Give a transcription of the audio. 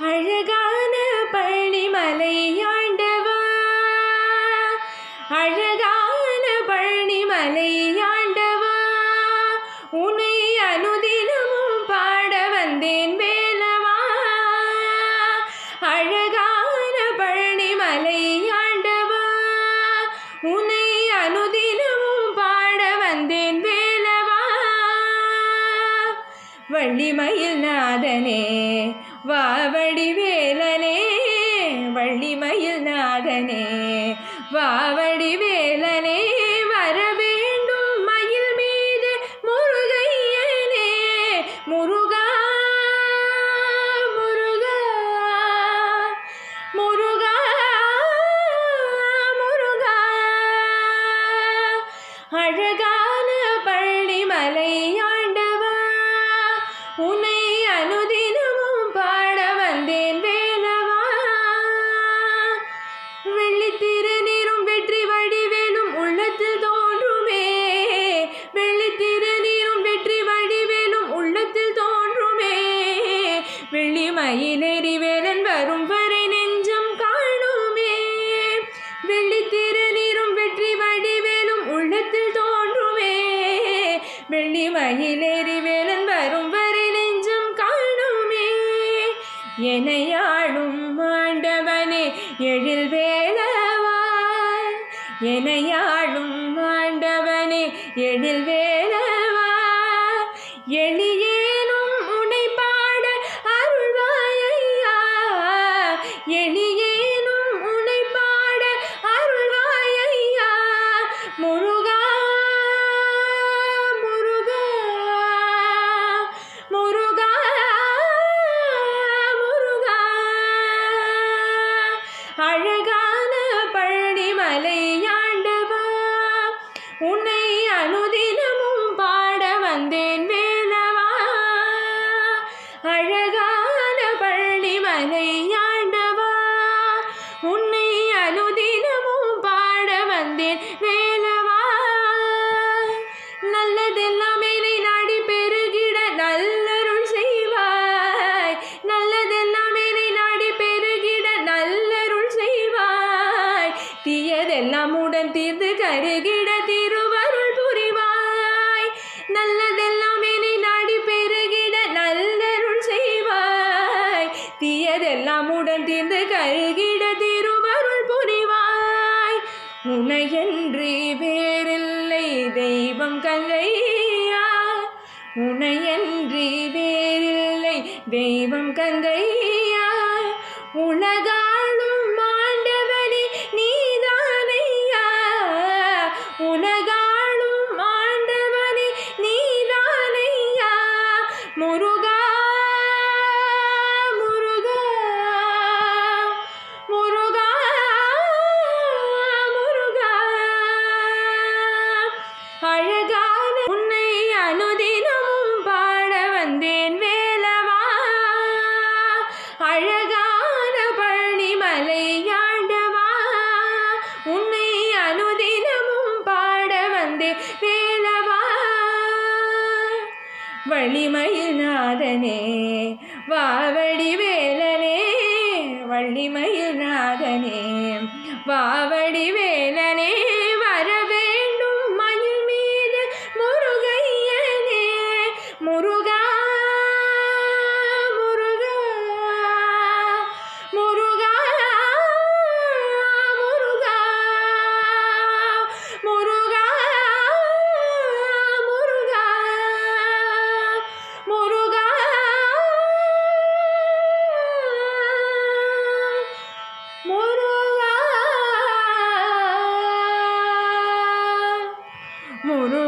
அழகான பழனிமலை ஆண்டவா. அழகான பழனிமலை வள்ளிமயில் நாதனே வாவடி வேலனே வள்ளிமயில் நாதனே வாவடி வேலனே எண்ணி மயிலேறி வேலன் வரும் வரை நெஞ்சம் காணுமே. எனையாளும் ஆண்டவனே எழில் வேலவா எனையாளும் ஆண்டவனே எழில் வேலவா கெட்டதெல்லாம் உடன் தீர்ந்து கருகிட திருவருள் புரிவாய். நல்லதெல்லாம் இனி நாடி பெருகிட நல்லருள் செய்வாய். தீயதெல்லாம் உடன் தீர்ந்து கருகிட திருவருள் புரிவாய். உனையன்றி வேறில்லை தெய்வம் கங்கையா. உனையன்றி வேறில்லை தெய்வம் கங்கையா. வள்ளிமயில்நாதனே வாவடி வேலனே வள்ளிமயில்நாதனே வாவடி வே Mono.